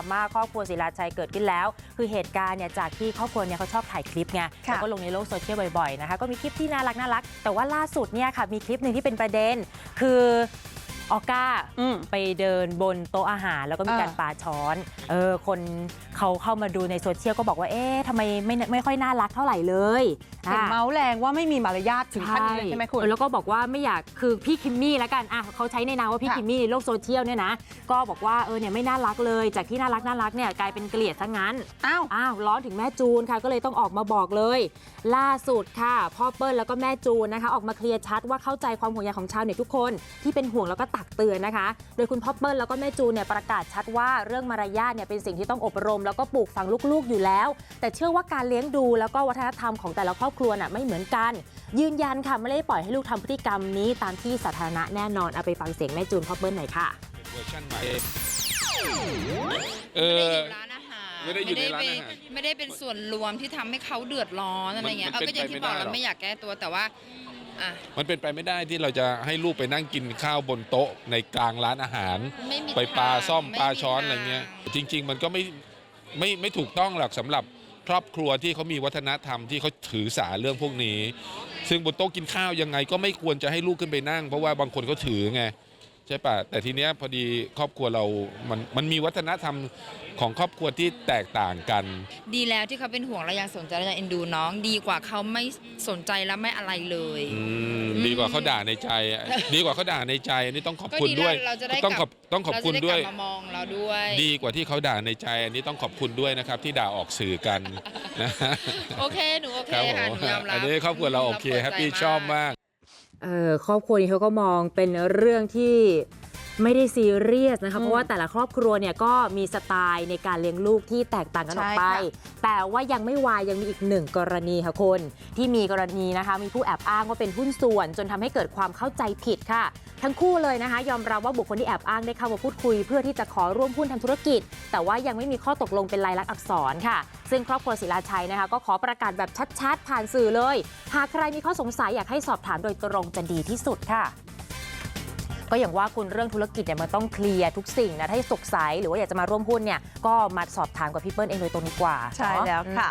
ราม่าครอบครัวศิลาชัยเกิดขึ้นแล้ว คือเหตุการณ์เนี่ยจากที่ครอบครัวเนี่ยเขาชอบถ่ายคลิปไงค่ะแล้วก็ลงในโลกโซเชียลบ่อยๆนะคะก็มีคลิปที่น่ารักน่ารักแต่ว่าล่าสุดเนี่ยค่ะมีคลิปหนึ่งที่เป็นประเด็น คือ ออก้าอืมไปเดินบนโต๊ะอาหาร แล้วก็มีการอ่าปาช้อนเออคนเขาเข้ามาดูในโซเชียลก็บอกว่าเอ๊ะทำไมไม่ไม่ค่อยน่ารักเท่าไหร่เลยเห็นอะเมาส์แรงว่าไม่มีมารยาทถึงขั้นนี้เลยใช่ไหมคุณเออแล้วก็บอกว่าไม่อยากคือพี่คิมมี่แล้วกันอะเขาใช้ในนามว่าพี่ค่ะคิมมี่ในโลกโซเชียลเนี่ยนะก็บอกว่าเออเนี่ยไม่น่ารักเลย จากที่น่ารักน่ารักเนี่ยกลายเป็นเกลียดซะงั้นอ้าวอ้าวร้อนถึงแม่จูนค่ะก็เลยต้องออกมาบอกเลย ล่าสุดค่ะพ่อเปิ้ลแล้วก็แม่จูนนะคะ ออกมาเคลียร์ชัดว่าเข้าใจความห่วงใยของชาวเน็ตทุกคนที่เป็นห่วงแล้วก็ตักเตือนนะคะ โดยคุณพ่อเปิ้ลแล้วก็แม่จูนเนี่ยประกาศชัดว่าเรื่องมารยาทเนี่ยเป็นสิ่งที่ต้องอบรม แล้วก็ปลูกฝังลูกๆอยู่แล้ว แต่เชื่อว่าการเลี้ยงดูแล้วก็วัฒนธรรมของแต่ละครอบครัวน่ะไม่เหมือนกัน ยืนยันค่ะไม่ได้ปล่อยให้ลูกทำพฤติกรรมนี้ตามที่สาธารณะแน่นอนเอาไปฟังเสียงแม่จูนพ่อเปิ้ลหน่อยค่ะเวอร์ชันใหม่เอไม่ได้ออยู่ร้านอาหารไม่ได้อยู่ในร้านอาหารไม่ได้เป็นไม่ได้เป็นส่วนรวมที่ทำให้เขาเดือดร้อนอะไรเงี้ยมันเออก็อย่างที่บอกเป็นไปไม่ได้หรเราอกไม่อยากแก้ตัวแต่ว่า อะ มันเป็นไปไม่ได้ที่เราจะให้ลูกไปนั่งกินข้าวบนโต๊ะในกลางร้านอาหาร ไม่มีไปปลาทงซ่อมไปลาช้อนอะไรทางเงี้ย จริง ๆ มันก็ไม่ไม่ไม่ถูกต้องหรอกสำหรับครอบครัวที่เขามีวัฒนธรรมที่เขาถือสาเรื่องพวกนี้ ซึ่งบนโต๊ะกินข้าวยังไงก็ไม่ควรจะให้ลูกขึ้นไปนั่ง เพราะว่าบางคนเขาถือไง ใช่ปะแต่ทีเนี้ยพอดีครอบครัวเรามันมันมีวัฒนธรรมของครอบครัวที่แตกต่างกัน ดีแล้วที่เขาเป็นห่วงและยังสนใจและยังเอ็นดูน้อง ดีกว่าเขาไม่สนใจและไม่อะไรเลยอืมอืมดีกว่าเขาด่าในใจอะดีกว่าเขาด่าในใจอันนี้ต้องขอบก็คุณดีด้วยแล้วเราจะได้ต้องกขลัอบต้องขอบคุณเราจะด้วยไกลับมามองเราด้วยดีกว่าที่เขาด่าในใจ อันนี้ต้องขอบคุณด้วยนะครับ ที่ด่าออกสื่อกันนะโอเคหนูโอเคครับผค่ะหมนูยอมรับอันนี้ครอบครัวเราโอเคปิดแฮปใจปี้ชอบมากเออ ครอบครัวนี้เขาก็มองเป็นเรื่องที่ ไม่ได้ซีเรียสนะคะอืมเพราะว่าแต่ละครอบครัวเนี่ยก็มีสไตล์ในการเลี้ยงลูกที่แตกต่างกันออกไปใช่ค่ะแต่ว่ายังไม่วายยังมีอีกหนึ่งกรณีค่ะคุณที่มีกรณีนะคะมีผู้แอบอ้างว่าเป็นหุ้นส่วน จนทำให้เกิดความเข้าใจผิดค่ะ ทั้งคู่เลยนะคะ ยอมรับว่าบุคคลที่แอบอ้างได้เข้ามาพูดคุย เพื่อที่จะขอร่วมหุ้นทำธุรกิจ แต่ว่ายังไม่มีข้อตกลงเป็นลายลักษณ์อักษรค่ะ ซึ่งครอบครัวศิลาชัยนะคะ ก็ขอประกาศแบบชัดๆ ผ่านสื่อเลย หากใครมีข้อสงสัยอยากให้สอบถามโดยตรงจะดีที่สุดค่ะ ก็อย่างว่าคุณเรื่องธุรกิจเนี่ยมันต้องเคลียร์ทุกสิ่งนะถ้าสงสัยหรือว่าอยากจะมาร่วมหุ้นเนี่ยก็มาสอบถามกับพี่เปิ้ลเองโดยตรงดีกว่าใช่แล้วค่ะ